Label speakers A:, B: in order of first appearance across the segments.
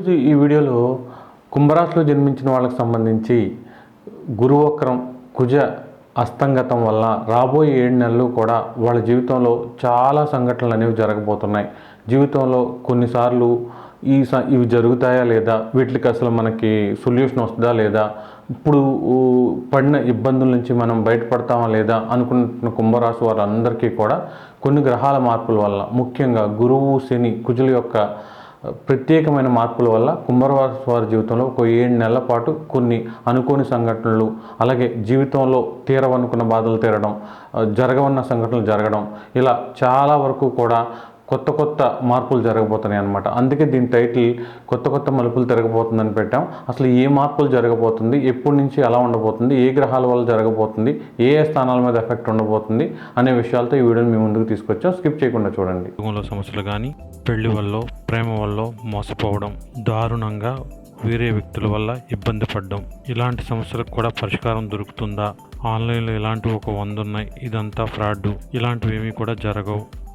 A: ఈరోజు ఈ వీడియోలో కుంభరాశిలో జన్మించిన వాళ్ళకి సంబంధించి గురువక్రం కుజ అస్తంగతం వల్ల రాబోయే ఏడు నెలలు కూడా వాళ్ళ జీవితంలో చాలా సంఘటనలు అనేవి జరగబోతున్నాయి. జీవితంలో కొన్నిసార్లు ఈ స ఇవి జరుగుతాయా లేదా? వీటికి అసలు మనకి సొల్యూషన్ వస్తుందా లేదా? ఇప్పుడు పడిన ఇబ్బందుల నుంచి మనం బయటపడతామా లేదా? అనుకుంటున్న కుంభరాశి వారందరికీ కూడా కొన్ని గ్రహాల మార్పుల వల్ల ముఖ్యంగా గురువు శని కుజుల యొక్క ప్రత్యేకమైన మార్పుల వల్ల కుంభరాశి వారి జీవితంలో ఒక ఏడు నెలల పాటు కొన్ని అనుకోని సంఘటనలు అలాగే జీవితంలో తీరవనుకున్న బాధలు తీరడం జరగవన్న సంఘటనలు జరగడం ఇలా చాలా వరకు కూడా కొత్త కొత్త మార్పులు జరగబోతున్నాయి అనమాట అందుకే దీని టైటిల్ కొత్త కొత్త మలుపులు తిరగబోతుందని పెట్టాం. అసలు ఏ మార్పులు జరగబోతుంది? ఎప్పటి నుంచి ఎలా ఉండబోతుంది? ఏ గ్రహాల వల్ల జరగబోతుంది? ఏ ఏ స్థానాల మీద ఎఫెక్ట్ ఉండబోతుంది? అనే విషయాలతో ఈ వీడియోని మీ ముందుకు తీసుకొచ్చాం. స్కిప్ చేయకుండా చూడండి.
B: ఉద్యోగంలో సమస్యలు కానీ పెళ్ళి వల్ల ప్రేమ వల్ల మోసపోవడం దారుణంగా వేరే వ్యక్తుల వల్ల ఇబ్బంది పడడం ఇలాంటి సమస్యలకు కూడా పరిష్కారం దొరుకుతుందా? ఆన్లైన్లో ఇలాంటివి ఒక వంద ఉన్నాయి. ఇదంతా ఫ్రాడ్ ఇలాంటివి ఏమీ కూడా జరగవు.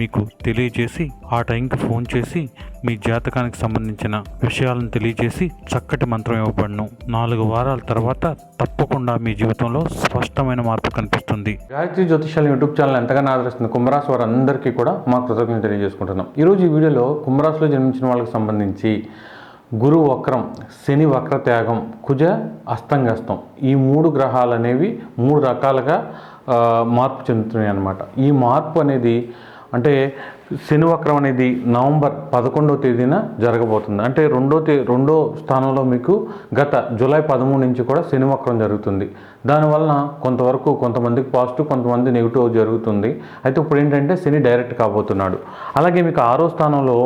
B: మీకు తెలియజేసి ఆ టైంకి ఫోన్ చేసి మీ జాతకానికి సంబంధించిన విషయాలను తెలియజేసి చక్కటి మంత్రం ఇవ్వబడను. నాలుగు వారాల తర్వాత తప్పకుండా మీ జీవితంలో స్పష్టమైన మార్పు కనిపిస్తుంది.
A: గాయత్రి జ్యోతిషాల యూట్యూబ్ ఛానల్ ఎంతగానో ఆదరిస్తుంది కుంభరాశి వారందరికీ కూడా మా కృతజ్ఞతలు తెలియజేసుకుంటున్నాం. ఈరోజు ఈ వీడియోలో కుంభరాశిలో జన్మించిన వాళ్ళకి సంబంధించి గురు వక్రం శని వక్ర త్యాగం కుజ అస్తంగస్తం ఈ మూడు గ్రహాలు అనేవి మూడు రకాలుగా మార్పు చెందుతున్నాయి అన్నమాట ఈ మార్పు అనేది అంటే శని వక్రం అనేది నవంబర్ పదకొండవ తేదీన జరగబోతుంది. అంటే రెండో తే రెండో స్థానంలో మీకు గత జూలై పదమూడు నుంచి కూడా శనివక్రం జరుగుతుంది. దానివలన కొంతవరకు కొంతమందికి పాజిటివ్ కొంతమంది నెగిటివ్ జరుగుతుంది. అయితే ఇప్పుడు ఏంటంటే శని డైరెక్ట్ కాబోతున్నాడు. అలాగే మీకు ఆరో స్థానంలో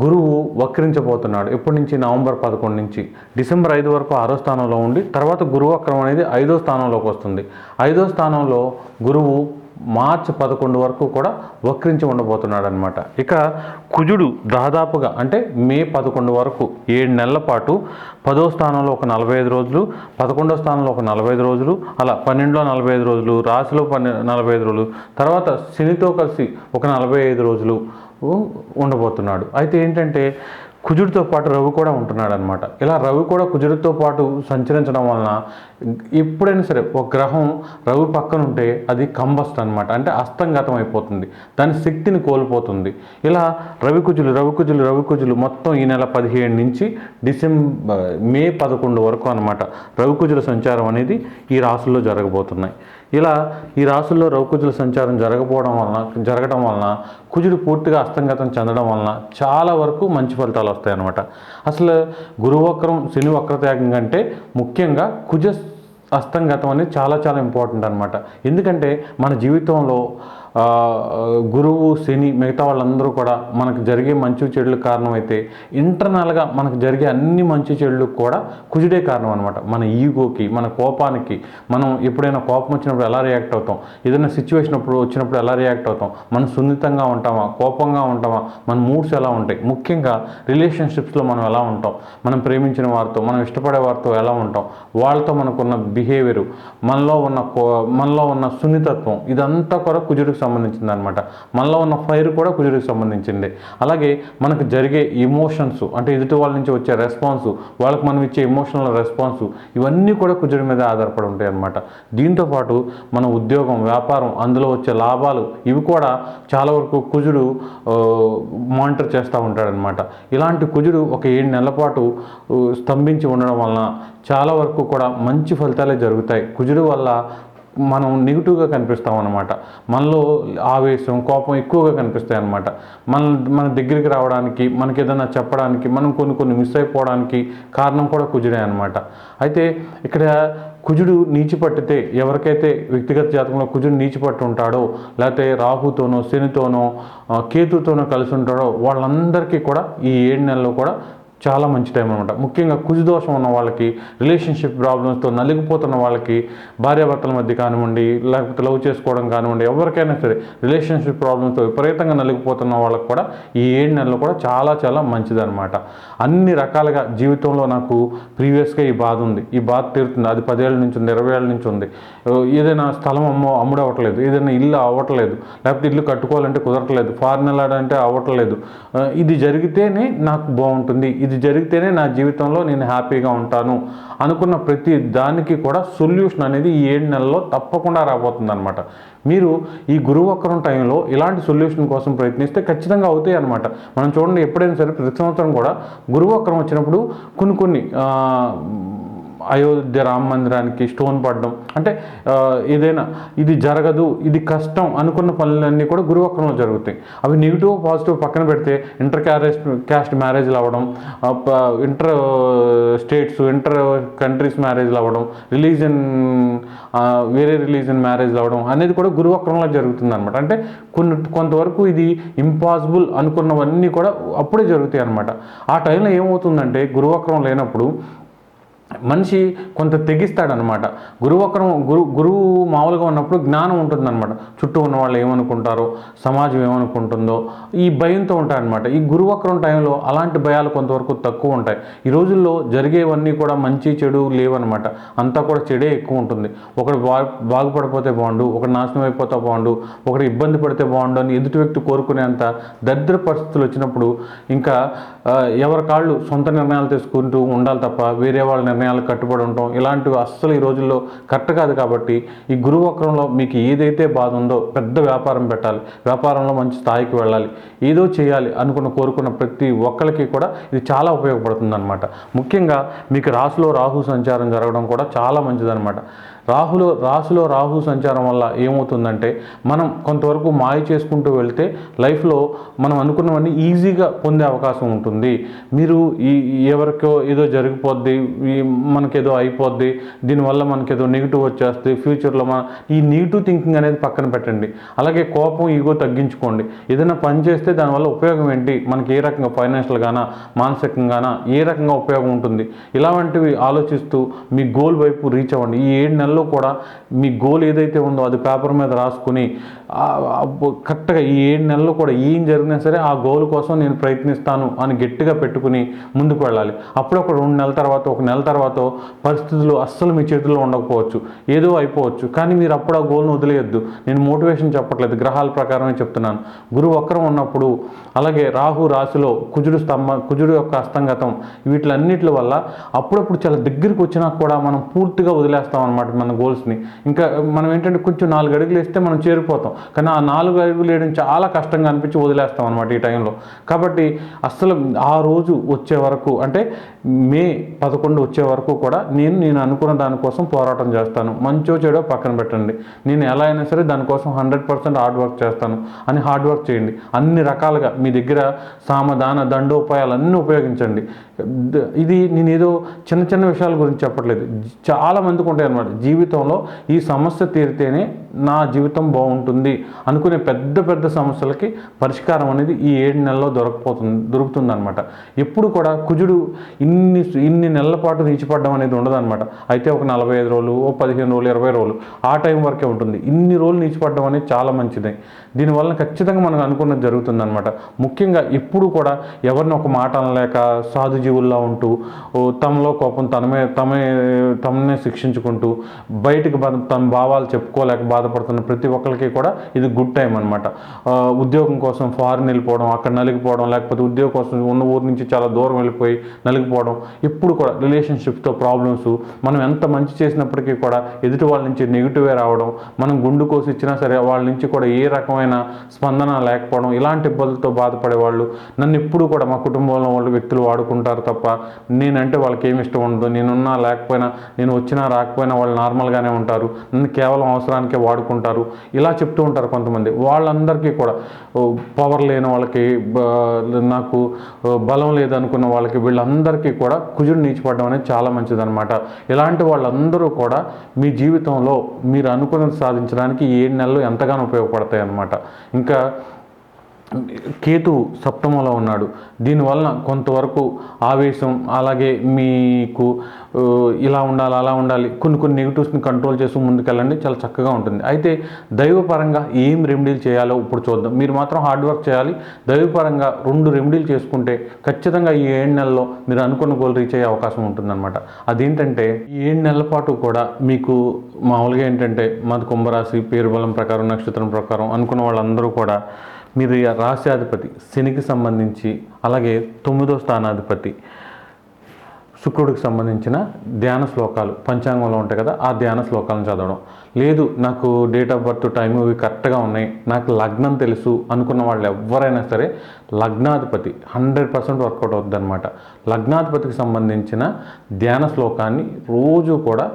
A: గురువు వక్రించబోతున్నాడు. ఎప్పటి నుంచి? నవంబర్ పదకొండు నుంచి. డిసెంబర్ ఐదు వరకు ఆరో స్థానంలో ఉండి తర్వాత గురువు వక్రం అనేది ఐదో స్థానంలోకి వస్తుంది. ఐదో స్థానంలో గురువు మార్చి పదకొండు వరకు కూడా వక్రించి ఉండబోతున్నాడు అనమాట ఇక కుజుడు దాదాపుగా అంటే మే పదకొండు వరకు ఏడు నెలల పాటు పదో స్థానంలో ఒక నలభై ఐదు రోజులు పదకొండో స్థానంలో ఒక నలభై ఐదు రోజులు అలా పన్నెండులో నలభై ఐదు రోజులు రాశిలో పన్నె నలభై ఐదు రోజులు తర్వాత శనితో కలిసి ఒక నలభై ఐదు రోజులు ఉండబోతున్నాడు. అయితే ఏంటంటే కుజుడితో పాటు రవి కూడా ఉంటున్నాడు అనమాట ఇలా రవి కూడా కుజుడితో పాటు సంచరించడం వలన ఎప్పుడైనా సరే ఒక గ్రహం రవి పక్కన ఉంటే అది కంబస్ట్ అనమాట అంటే అస్తంగతం అయిపోతుంది. దాని శక్తిని కోల్పోతుంది. ఇలా రవి కుజులు రవి కుజులు రవి కుజులు మొత్తం ఈ నెల పదిహేడు నుంచి డిసెంబర్ మే పదకొండు వరకు అనమాట రవి కుజుల సంచారం అనేది ఈ రాసుల్లో జరగబోతున్నాయి. ఇలా ఈ రాసుల్లో రవికుజుల సంచారం జరగపోవడం వలన జరగడం వలన కుజుడు పూర్తిగా అస్తంగతం చెందడం వలన చాలా వరకు మంచి ఫలితాలు వస్తాయన్నమాట. అసలు గురువక్రం శని వక్రత్యాగం కంటే ముఖ్యంగా కుజ అస్తంగతం అనేది చాలా చాలా ఇంపార్టెంట్ అనమాట ఎందుకంటే మన జీవితంలో గురువు శని మిగతా వాళ్ళందరూ కూడా మనకు జరిగే మంచి చెడులకు కారణమైతే ఇంటర్నల్గా మనకు జరిగే అన్ని మంచి చెడులకు కూడా కుజుడే కారణం అనమాట మన ఈగోకి మన కోపానికి. మనం ఎప్పుడైనా కోపం వచ్చినప్పుడు ఎలా రియాక్ట్ అవుతాం? ఏదైనా సిచ్యువేషన్ అప్పుడు వచ్చినప్పుడు ఎలా రియాక్ట్ అవుతాం? మనం సున్నితంగా ఉంటామా? కోపంగా ఉంటామా? మన మూడ్స్ ఎలా ఉంటాయి? ముఖ్యంగా రిలేషన్షిప్స్లో మనం ఎలా ఉంటాం? మనం ప్రేమించిన వారితో మనం ఇష్టపడే వారితో ఎలా ఉంటాం? వాళ్ళతో మనకున్న బిహేవియర్ మనలో ఉన్న కో మనలో ఉన్న సున్నితత్వం ఇదంతా కూడా కుజుడికి సంబంధించింది అనమాట మనలో ఉన్న ఫైర్ కూడా కుజుడికి సంబంధించింది. అలాగే మనకు జరిగే ఇమోషన్స్ అంటే ఎదుటి వాళ్ళ నుంచి వచ్చే రెస్పాన్స్ వాళ్ళకి మనం ఇచ్చే ఇమోషనల్ రెస్పాన్స్ ఇవన్నీ కూడా కుజుడి మీద ఆధారపడి ఉంటాయి అనమాట దీంతోపాటు మన ఉద్యోగం వ్యాపారం అందులో వచ్చే లాభాలు ఇవి కూడా చాలా వరకు కుజుడు మానిటర్ చేస్తూ ఉంటాడనమాట ఇలాంటి కుజుడు ఒక ఏడు నెలల పాటు స్తంభించి ఉండడం వలన చాలా వరకు కూడా మంచి ఫలితాలే జరుగుతాయి. కుజుడు వల్ల మనం నెగిటివ్గా కనిపిస్తాం అనమాట మనలో ఆవేశం కోపం ఎక్కువగా కనిపిస్తాయి అనమాట మన మన దగ్గరికి రావడానికి మనకి ఏదైనా చెప్పడానికి మనం కొన్ని కొన్ని మిస్ అయిపోవడానికి కారణం కూడా కుజుడే అనమాట అయితే ఇక్కడ కుజుడు నీచి పట్టితే ఎవరికైతే వ్యక్తిగత జాతకంలో కుజుడు నీచి పట్టి ఉంటాడో లేకపోతే రాహుతోనో శనితోనో కేతుతోనో కలిసి ఉంటాడో వాళ్ళందరికీ కూడా ఈ ఏడు నెలల్లో కూడా చాలా మంచి టైం అనమాట ముఖ్యంగా కుజు దోషం ఉన్న వాళ్ళకి రిలేషన్షిప్ ప్రాబ్లమ్స్తో నలిగిపోతున్న వాళ్ళకి భార్యాభర్తల మధ్య కానివ్వండి లేకపోతే లవ్ చేసుకోవడం కానివ్వండి ఎవరికైనా సరే రిలేషన్షిప్ ప్రాబ్లమ్స్తో విపరీతంగా నలిగిపోతున్న వాళ్ళకి కూడా ఈ ఏడు నెలలు కూడా చాలా చాలా మంచిదనమాట అన్ని రకాలుగా జీవితంలో నాకు ప్రీవియస్గా ఈ బాధ ఉంది. ఈ బాధ తీరుతుంది. అది పదేళ్ళ నుంచి ఉంది ఇరవై ఏళ్ళ నుంచి ఉంది. ఏదైనా స్థలం అమ్మో అమ్ముడు అవ్వట్లేదు ఏదైనా ఇల్లు అవ్వట్లేదు. లేకపోతే ఇల్లు కట్టుకోవాలంటే కుదరట్లేదు. ఫారెన్ వెళ్ళాలంటే అవ్వట్లేదు. ఇది జరిగితేనే నాకు బాగుంటుంది. ఇది జరిగితేనే నా జీవితంలో నేను హ్యాపీగా ఉంటాను అనుకున్న ప్రతి దానికి కూడా సొల్యూషన్ అనేది ఈ ఏడు నెలల్లో తప్పకుండా రాబోతుంది అనమాట మీరు ఈ గురువక్రం టైంలో ఇలాంటి సొల్యూషన్ కోసం ప్రయత్నిస్తే ఖచ్చితంగా అవుతాయి అనమాట మనం చూడండి ఎప్పుడైనా సరే ప్రతి సంవత్సరం కూడా గురువక్రం వచ్చినప్పుడు కొన్ని కొన్ని అయోధ్య రామ మందిరానికి స్టోన్ పడడం. అంటే ఏదైనా ఇది జరగదు ఇది కష్టం అనుకున్న పనులన్నీ కూడా గురువక్రంలో జరుగుతాయి. అవి నెగిటివ్ పాజిటివ్ పక్కన పెడితే ఇంటర్ క్యారెస్ట్ క్యాస్ట్ మ్యారేజ్లు అవ్వడం ఇంటర్ స్టేట్స్ ఇంటర్ కంట్రీస్ మ్యారేజ్లు అవ్వడం రిలీజన్ వేరే రిలీజన్ మ్యారేజ్లు అవ్వడం అనేది కూడా గురువక్రంలో జరుగుతుంది అనమాట అంటే కొన్ని కొంతవరకు ఇది ఇంపాసిబుల్ అనుకున్నవన్నీ కూడా అప్పుడే జరుగుతాయి అనమాట ఆ టైంలో ఏమవుతుందంటే గురువక్రం లేనప్పుడు మనిషి కొంత తెగిస్తాడనమాట. గురువక్రం గురు గురువు మామూలుగా ఉన్నప్పుడు జ్ఞానం ఉంటుందన్నమాట చుట్టూ ఉన్న వాళ్ళు ఏమనుకుంటారో సమాజం ఏమనుకుంటుందో ఈ భయంతో ఉంటాయన్నమాట ఈ గురువక్రం టైంలో అలాంటి భయాలు కొంతవరకు తక్కువ ఉంటాయి. ఈ రోజుల్లో జరిగేవన్నీ కూడా మంచి చెడు లేవన్నమాట అంతా కూడా చెడే ఎక్కువ ఉంటుంది. ఒకడు బా బాగుపడిపోతే బాగుండు ఒకడు నాశనం అయిపోతే బాగుండు ఒకడు ఇబ్బంది పడితే బాగుండు అని ఎదుటి వ్యక్తి కోరుకునేంత దరిద్ర పరిస్థితులు వచ్చినప్పుడు ఇంకా ఎవరి కాళ్ళు సొంత నిర్ణయాలు తీసుకుంటూ ఉండాలి తప్ప వేరే వాళ్ళ నిర్ణయాలు కట్టుబడి ఉండటం ఇలాంటివి అస్సలు ఈ రోజుల్లో కరెక్ట్ కాదు కాబట్టి ఈ గురువు వక్రంలో మీకు ఏదైతే బాధ ఉందో పెద్ద వ్యాపారం పెట్టాలి. వ్యాపారంలో మంచి స్థాయికి వెళ్ళాలి. ఏదో చేయాలి అనుకున్న కోరుకున్న ప్రతి ఒక్కరికి కూడా ఇది చాలా ఉపయోగపడుతుంది అనమాట ముఖ్యంగా మీకు రాసులో రాహు సంచారం జరగడం కూడా చాలా మంచిదన్నమాట. రాహులో రాశిలో రాహు సంచారం వల్ల ఏమవుతుందంటే మనం కొంతవరకు మాయ చేసుకుంటూ వెళ్తే లైఫ్లో మనం అనుకున్నవన్నీ ఈజీగా పొందే అవకాశం ఉంటుంది. మీరు ఈ ఎవరికో ఏదో జరిగిపోద్ది మనకేదో అయిపోద్ది దీనివల్ల మనకేదో నెగిటివ్ వచ్చేస్తుంది ఫ్యూచర్లో మన ఈ నెగిటివ్ థింకింగ్ అనేది పక్కన పెట్టండి. అలాగే కోపం ఈగో తగ్గించుకోండి. ఏదైనా పని చేస్తే దానివల్ల ఉపయోగం ఏంటి? మనకి ఏ రకంగా ఫైనాన్షియల్గానా మానసికంగానా ఏ రకంగా ఉపయోగం ఉంటుంది? ఇలాంటివి ఆలోచిస్తూ మీ గోల్ వైపు రీచ్ అవ్వండి. ఈ ఏడు నెలలు నెలలో కూడా మీ గోల్ ఏదైతే ఉందో అది పేపర్ మీద రాసుకుని కరెక్ట్గా ఈ ఏడు నెలల్లో కూడా ఏం జరిగినా సరే ఆ గోల్ కోసం నేను ప్రయత్నిస్తాను అని గట్టిగా పెట్టుకుని ముందుకు వెళ్ళాలి. అప్పుడు ఒక రెండు నెలల తర్వాత ఒక నెల తర్వాత పరిస్థితులు అస్సలు మీ చేతుల్లో ఉండకపోవచ్చు. ఏదో అయిపోవచ్చు. కానీ మీరు అప్పుడు ఆ గోల్ను వదిలేయద్దు. నేను మోటివేషన్ చెప్పట్లేదు. గ్రహాల ప్రకారమే చెప్తున్నాను. గురువు వక్రం ఉన్నప్పుడు అలాగే రాహు రాశిలో కుజుడు స్తంభ కుజుడు యొక్క అస్తంగతం వీటిలన్నిటి వల్ల అప్పుడప్పుడు చాలా దగ్గరికి వచ్చినా కూడా మనం పూర్తిగా వదిలేస్తాం అనమాట మన మన గోల్స్ని ఇంకా మనం ఏంటంటే కొంచెం నాలుగు అడుగులు వేస్తే మనం చేరిపోతాం. కానీ ఆ నాలుగు అడుగులు వేయడం చాలా కష్టంగా అనిపించి వదిలేస్తాం అనమాట ఈ టైంలో కాబట్టి అస్సలు ఆ రోజు వచ్చే వరకు అంటే మే పదకొండు వచ్చే వరకు కూడా నేను నేను అనుకున్న దానికోసం పోరాటం చేస్తాను. మంచో చెడో పక్కన పెట్టండి. నేను ఎలా అయినా సరే దానికోసం హండ్రెడ్ పర్సెంట్ హార్డ్ వర్క్ చేస్తాను. అని హార్డ్ వర్క్ చేయండి. అన్ని రకాలుగా మీ దగ్గర సామధాన దండోపాయాలు అన్నీ ఉపయోగించండి. ఇది నేను ఏదో చిన్న చిన్న విషయాల గురించి చెప్పట్లేదు. చాలా మందికి ఉంటాయి అన్నమాట జీవితంలో ఈ సమస్య తీరితేనే నా జీవితం బాగుంటుంది అనుకునే పెద్ద పెద్ద సమస్యలకి పరిష్కారం అనేది ఈ ఏడు నెలల్లో దొరకపోతుంది దొరుకుతుంది అనమాట ఎప్పుడు కూడా కుజుడు ఇన్ని ఇన్ని నెలల పాటు నీచిపడడం అనేది ఉండదన్నమాట. అయితే ఒక నలభై ఐదు రోజులు ఓ పదిహేను రోజులు ఇరవై రోజులు ఆ టైం వరకే ఉంటుంది. ఇన్ని రోజులు నీచిపడడం అనేది చాలా మంచిది. దీనివల్ల ఖచ్చితంగా మనకు అనుకున్నది జరుగుతుంది అనమాట ముఖ్యంగా ఎప్పుడు కూడా ఎవరిని ఒక మాట అనలేక సాధుజీవుల్లా ఉంటూ తమలో కోపం తనమే తమే తమనే శిక్షించుకుంటూ బయటకు తన తమ భావాలు చెప్పుకోలేక బాధపడుతున్న ప్రతి ఒక్కరికి కూడా ఇది గుడ్ టైం అనమాట ఉద్యోగం కోసం ఫారిన్ వెళ్ళిపోవడం అక్కడ నలిగిపోవడం లేకపోతే ఉద్యోగం కోసం ఉన్న ఊరు నుంచి చాలా దూరం వెళ్ళిపోయి నలిగిపోవడం ఎప్పుడు కూడా రిలేషన్షిప్తో ప్రాబ్లమ్స్ మనం ఎంత మంచి చేసినప్పటికీ కూడా ఎదుటి వాళ్ళ నుంచి నెగిటివే రావడం మనం గుండు కోసి ఇచ్చినా సరే వాళ్ళ నుంచి కూడా ఏ రకమైన స్పందన లేకపోవడం ఇలాంటి ఇబ్బందులతో బాధపడే వాళ్ళు నన్ను ఎప్పుడు కూడా మా కుటుంబంలో వాళ్ళు వ్యక్తులు వాడుకుంటారు తప్ప నేనంటే వాళ్ళకి ఏమి ఇష్టం ఉండదు. నేనున్నా లేకపోయినా నేను వచ్చినా రాకపోయినా వాళ్ళు నార్మల్ నార్మల్గానే ఉంటారు. నన్ను కేవలం అవసరానికే వాడుకుంటారు. ఇలా చెప్తూ ఉంటారు కొంతమంది. వాళ్ళందరికీ కూడా పవర్ లేని వాళ్ళకి నాకు బలం లేదనుకున్న వాళ్ళకి వీళ్ళందరికీ కూడా కుజుడు నీచిపడడం అనేది చాలా మంచిదన్నమాట. ఇలాంటి వాళ్ళందరూ కూడా మీ జీవితంలో మీరు అనుకున్నది సాధించడానికి ఏడు నెలలు ఎంతగానో ఉపయోగపడతాయి అన్నమాట ఇంకా కేతు సప్తమంలో ఉన్నాడు. దీనివలన కొంతవరకు ఆవేశం అలాగే మీకు ఇలా ఉండాలి అలా ఉండాలి కొన్ని కొన్ని నెగిటివ్స్ని కంట్రోల్ చేస్తూ ముందుకెళ్ళండి చాలా చక్కగా ఉంటుంది. అయితే దైవపరంగా ఏం రెమెడీలు చేయాలో ఇప్పుడు చూద్దాం. మీరు మాత్రం హార్డ్ వర్క్ చేయాలి. దైవపరంగా రెండు రెమెడీలు చేసుకుంటే ఖచ్చితంగా ఈ ఏడు నెలల్లో మీరు అనుకున్న గోల్ రీచ్ అయ్యే అవకాశం ఉంటుందన్నమాట. అదేంటంటే ఈ ఏడు నెలల పాటు కూడా మీకు మామూలుగా ఏంటంటే మాది కుంభరాశి పేరు బలం ప్రకారం నక్షత్రం ప్రకారం అనుకున్న వాళ్ళందరూ కూడా మీరు రాశ్యాధిపతి శనికి సంబంధించి అలాగే తొమ్మిదో స్థానాధిపతి శుక్రుడికి సంబంధించిన ధ్యాన శ్లోకాలు పంచాంగంలో ఉంటాయి కదా ఆ ధ్యాన శ్లోకాలను చదవడం. లేదు నాకు డేట్ ఆఫ్ బర్త్ టైం ఇవి కరెక్ట్గా ఉన్నాయి నాకు లగ్నం తెలుసు అనుకున్న వాళ్ళు ఎవరైనా సరే లగ్నాధిపతి హండ్రెడ్ పర్సెంట్ వర్కౌట్ అవుతుంది అనమాట లగ్నాధిపతికి సంబంధించిన ధ్యాన శ్లోకాన్ని రోజు కూడా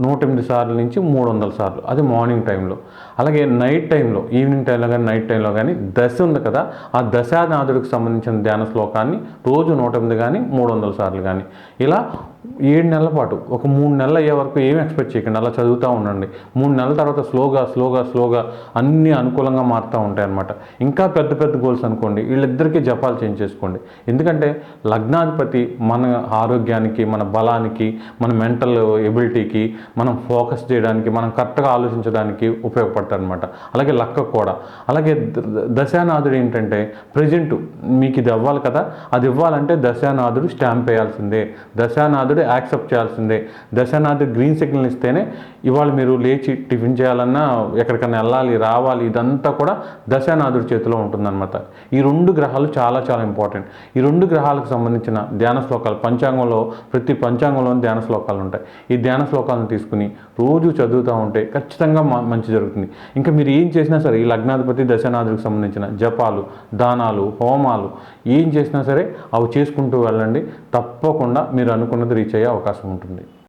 A: నూట ఎనిమిది సార్లు నుంచి మూడు వందల సార్లు. అది మార్నింగ్ టైంలో. అలాగే నైట్ టైంలో ఈవినింగ్ టైంలో కానీ నైట్ టైంలో కానీ దశ ఉంది కదా. ఆ దశానాథుడికి సంబంధించిన ధ్యాన శ్లోకాన్ని రోజు నూట ఎనిమిది కానీ మూడు వందల సార్లు కానీ. ఇలా ఏడు నెలల పాటు ఒక మూడు నెలలు అయ్యే వరకు ఏం ఎక్స్పెక్ట్ చేయకండి అలా చదువుతూ ఉండండి. మూడు నెలల తర్వాత స్లోగా స్లోగా స్లోగా అన్నీ అనుకూలంగా మారుతూ ఉంటాయి అనమాట ఇంకా పెద్ద పెద్ద గోల్స్ అనుకోండి వీళ్ళిద్దరికీ జపాలు చేంజ్ చేసుకోండి. ఎందుకంటే లగ్నాధిపతి మన ఆరోగ్యానికి మన బలానికి మన మెంటల్ ఎబిలిటీకి మనం ఫోకస్ చేయడానికి మనం కరెక్ట్గా ఆలోచించడానికి ఉపయోగపడతారు అనమాట అలాగే లక్క కూడా. అలాగే దశానాథుడు ఏంటంటే ప్రజెంట్ మీకు ఇది అవ్వాలి కదా అది ఇవ్వాలంటే దశానాథుడు స్టాంప్ వేయాల్సిందే. దశానాథుడు యాక్సెప్ట్ చేయాల్సిందే. దశనాథుడు గ్రీన్ సిగ్నల్ ఇస్తేనే ఇవాళ మీరు లేచి టిఫిన్ చేయాలన్నా ఎక్కడికైనా వెళ్ళాలి రావాలి ఇదంతా కూడా దశనాథుడి చేతిలో ఉంటుందన్నమాట. ఈ రెండు గ్రహాలు చాలా చాలా ఇంపార్టెంట్ ఈ రెండు గ్రహాలకు సంబంధించిన ధ్యాన శ్లోకాలు పంచాంగంలో ప్రతి పంచాంగంలో ధ్యాన శ్లోకాలు ఉంటాయి. ఈ ధ్యాన శ్లోకాలను తీసుకుని రోజు చదువుతూ ఉంటే ఖచ్చితంగా మంచి జరుగుతుంది. ఇంకా మీరు ఏం చేసినా సరే ఈ లగ్నాధిపతి దశనాథుడికి సంబంధించిన జపాలు దానాలు హోమాలు ఏం చేసినా సరే అవి చేసుకుంటూ వెళ్ళండి. తప్పకుండా మీరు అనుకున్నది రీచ్ అయ్యే అవకాశం ఉంటుంది.